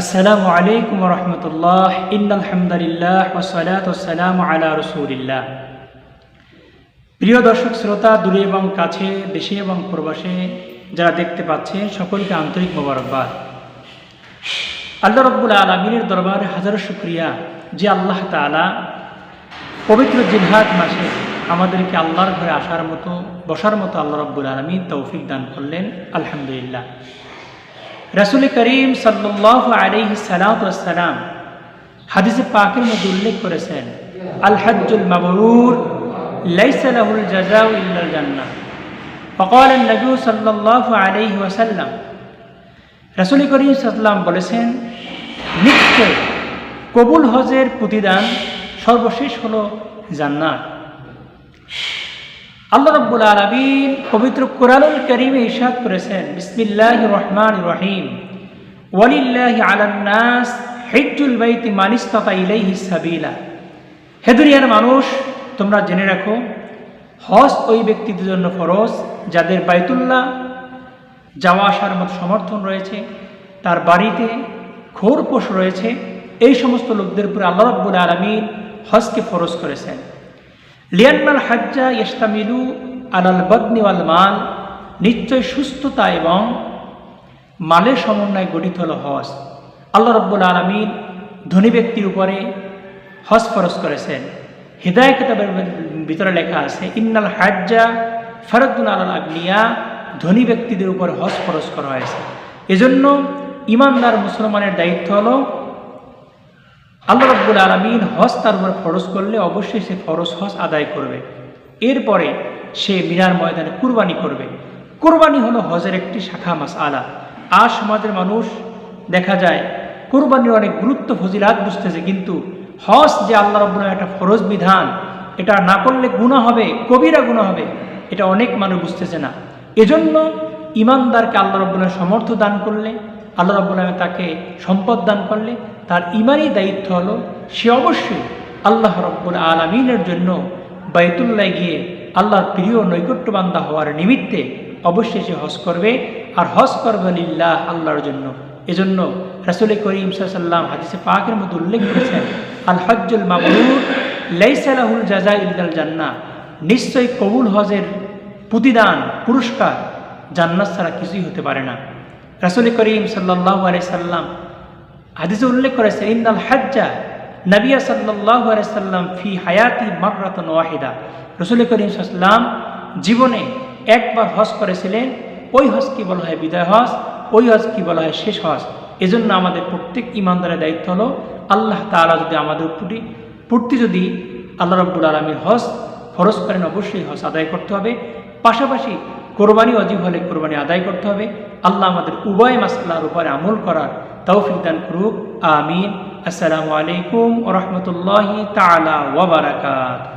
আসসালামু আলাইকুম রহমতুল্লাহ। ইন্নালহামদুলিল্লাহ ওসালাত ওসালাম আলা রসুলিল্লাহ। প্রিয় দর্শক, শ্রোতা, দূরে এবং কাছে, দেশে এবং প্রবাসে যারা দেখতে পাচ্ছেন, সকলকে আন্তরিক মোবারকবাদ। আল্লাহ রব্বুল আলমিনের দরবারে হাজারো শুক্রিয়া যে আল্লাহ তালা পবিত্র জিনহাত মাসে আমাদেরকে আল্লাহর ঘরে আসার মতো, বসার মতো আল্লাহ রব্বুল আলমী তৌফিক দান করলেন। আলহামদুলিল্লাহ। রাসুল করিম সাল্লাহ আলহি সালাতাম হাদিস পাকের মধ্যে উল্লেখ করেছেন, আল হজ্জুল মাবরুর লাইসালাহুল জাজাউ ইল্লাল জান্না ফকল নবী সাল্লাহ আলহি ওয়াসাল্লাম রাসুল করিম সাল্লাম বলেছেন, নিশ্চয় কবুল হজের প্রতিদান সর্বশেষ হল জান্নাত। আল্লাহ রব্বুল আলমিন পবিত্র কোরআনুল করিমে ইশাদ করেছেন বিসমিল্লাহ রহমান রহিম। ওয়ালিল্লাহি আলান্নাস হিজ্জুল বাইতি মানিস্তাতা ইলাইহি সাবিলা। হে দুনিয়ার মানুষ, তোমরা জেনে রাখো, হজ ওই ব্যক্তিদের জন্য ফরজ যাদের বাইতুল্লাহ যাওয়া আসার মতো সমর্থন রয়েছে, তার বাড়িতে খোরপোষ রয়েছে, এই সমস্ত লোকদের উপরে আল্লাহ রব্বুল আলমিন হজকে ফরজ করেছেন। লিয়ান্নাল হাজ্জা ইস্তামিলু আলাল বদনি ওয়াল মাল, নিশ্চয় সুস্থতা এবং মালের সমন্বয়ে গঠিত হল হজ। আল্লাহ রব্বুল আলমিন ধনী ব্যক্তির উপরে হজ ফরজ করেছেন। হৃদয় কিতাবের ভিতরে লেখা আছে, ইন্নাল হাজ্জা ফরদ্দুন আল আগনিয়া ধনী ব্যক্তিদের উপর হজ ফরজ করা হয়েছে। এজন্য ইমানদার মুসলমানের দায়িত্ব হলো আল্লাহ রব্বুল আলমিন হজ তার উপর ফরজ করলে অবশ্যই সে ফরজ হজ আদায় করবে। এরপরে সে মিনার ময়দানে কুরবানি করবে। কোরবানি হলো হজের একটি শাখা মাস আলা আর সমাজের মানুষ দেখা যায়, কোরবানির অনেক গুরুত্ব ফজিলাত বুঝতেছে, কিন্তু হজ যে আল্লাহ রব্বুল একটা ফরজ বিধান, এটা না করলে গুণা হবে, কবিরা গুণা হবে, এটা অনেক মানুষ বুঝতেছে না। এজন্য ইমানদারকে আল্লাহ রব্বুল্লাহ সমর্থ দান করলে আল্লাহ রব্বুল্লাহ তাকে সম্পদ দান করলে তার ইমানই দায়িত্ব হলো সে অবশ্যই আল্লাহ রব্বুল আলমিনের জন্য বাইতুল্লাহ গিয়ে আল্লাহর প্রিয় নৈকট্যবান্ধা হওয়ার নিমিত্তে অবশ্যই সে হজ করবে আর হজ করবে লিল্লাহ, আল্লাহর জন্য। এজন্য রাসুল করিম সাল্লাম হাদিসে পাকের মধ্যে উল্লেখ করেছেন, আল হজ্জুল মামুর লাইসালাহুল জাজা ইল্লাল জান্না নিশ্চয়ই কবুল হজের প্রতিদান, পুরস্কার জান্নাত ছাড়া কিছুই হতে পারে না। রাসুল করিম সাল্লাহ সাল্লাম হাদিসে উল্লেখ করেছে ইন্দাল হাজ্জা নবিয়া সাল্লাহ সাল্লাম ফি হায়াতি মাকরাতন ওয়াহিদা। রসুল করিম সাল্লাম জীবনে একবার হজ করেছিলেন। ওই হজ কি বলা হয় বিদায় হজ? ওই হজ কি বলা হয় শেষ হজ? এজন্য আমাদের প্রত্যেক ইমানদারের দায়িত্ব হলো আল্লাহ তালা যদি আমাদের প্রতি প্রতি যদি আল্লাহ রব্বুল আলমীর হজ ফরজ করেন, অবশ্যই হজ আদায় করতে হবে। পাশাপাশি কোরবানি অজীব হলে কোরবানি আদায় করতে হবে। আল্লাহ আমাদের উভয় মাসলার উপরে আমল করার তৌফিক দান করুক। আমিন। আসসালামু আলাইকুম রহমতুল্লাহি তালা ওবরাকাত